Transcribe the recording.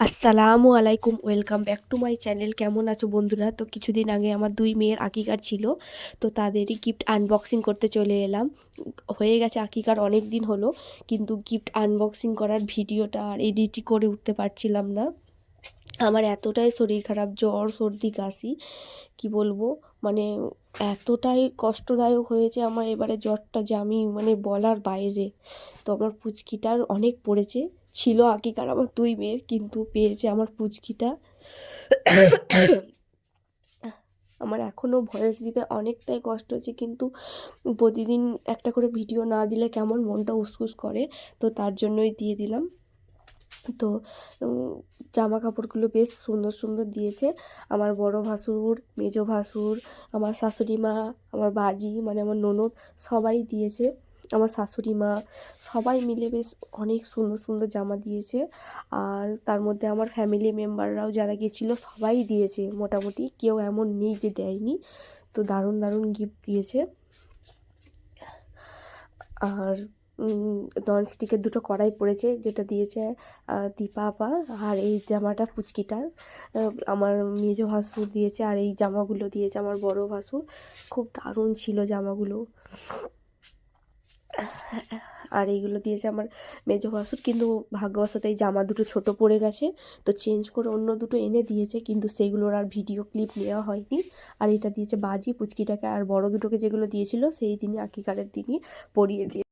আসসালামু আলাইকুম, welcome back to my channel. কেমন আছো বন্ধুরা? তো কিছুদিন আগে আমার দুই মেয়ের আকিকার ছিল, তো তাদেরই গিফট আনবক্সিং করতে চলে এলাম। হয়ে গেছে আকিকার অনেক দিন হলো, কিন্তু গিফট আনবক্সিং করার ভিডিওটা আর এডিট করে উঠতে পারছিলাম না। আমার এতটাই শরীর খারাপ, জ্বর, সর্দি, কাশি, কি বলব? মানে এতটাই কষ্টদায়ক হয়েছে আমার এবারে জ্বরটা যে আমি মানে বলার বাইরে। তো আমার পুচকিটার অনেক পড়েছে ছিল আকিকার আমার দুই মেয়ের, কিন্তু পেয়েছে আমার পুচকিটা। আমার এখনও ভয়েস দিতে অনেকটাই কষ্ট হচ্ছে, কিন্তু প্রতিদিন একটা করে ভিডিও না দিলে কেমন মনটা উসকুস করে, তো তার জন্যই দিয়ে দিলাম। তো জামা কাপড়গুলো বেশ সুন্দর সুন্দর দিয়েছে। আমার বড় ভাসুর, মেজো ভাসুর, আমার শাশুড়ি মা আমার বাজি মানে আমার ননদ সবাই দিয়েছে। আমার শাশুড়ি মা সবাই মিলে বেশ অনেক সুন্দর সুন্দর জামা দিয়েছে। আর তার মধ্যে আমার ফ্যামিলি মেম্বাররাও যারা গেছিল সবাই দিয়েছে। মোটামুটি কেউ এমন নেই যে দেয়নি। তো দারুণ দারুণ গিফট দিয়েছে। আর ননস্টিকের দুটো কড়াই পড়েছে যেটা দিয়েছে দীপা আপা আর এই জামাটা পুচকিটার। আমার মেজো ভাসুর দিয়েছে আর এই জামাগুলো দিয়েছে আমার বড় ভাসুর। খুব দারুণ ছিল জামাগুলো। আর এইগুলো দিয়েছে আমার মেজো ভাসুর। কিন্তু ভাগ্যবশত এই জামা দুটো ছোট পড়ে গেছে, তো চেঞ্জ করে অন্য দুটো এনে দিয়েছে, কিন্তু সেইগুলোর আর ভিডিও ক্লিপ নেওয়া হয়নি। আর এটা দিয়েছে বাজি, পুচকিটাকে, আর বড় দুটোকে যেগুলো দিয়েছিল, সেই দিনই আকিকারের দিনই পরিয়ে দিয়ে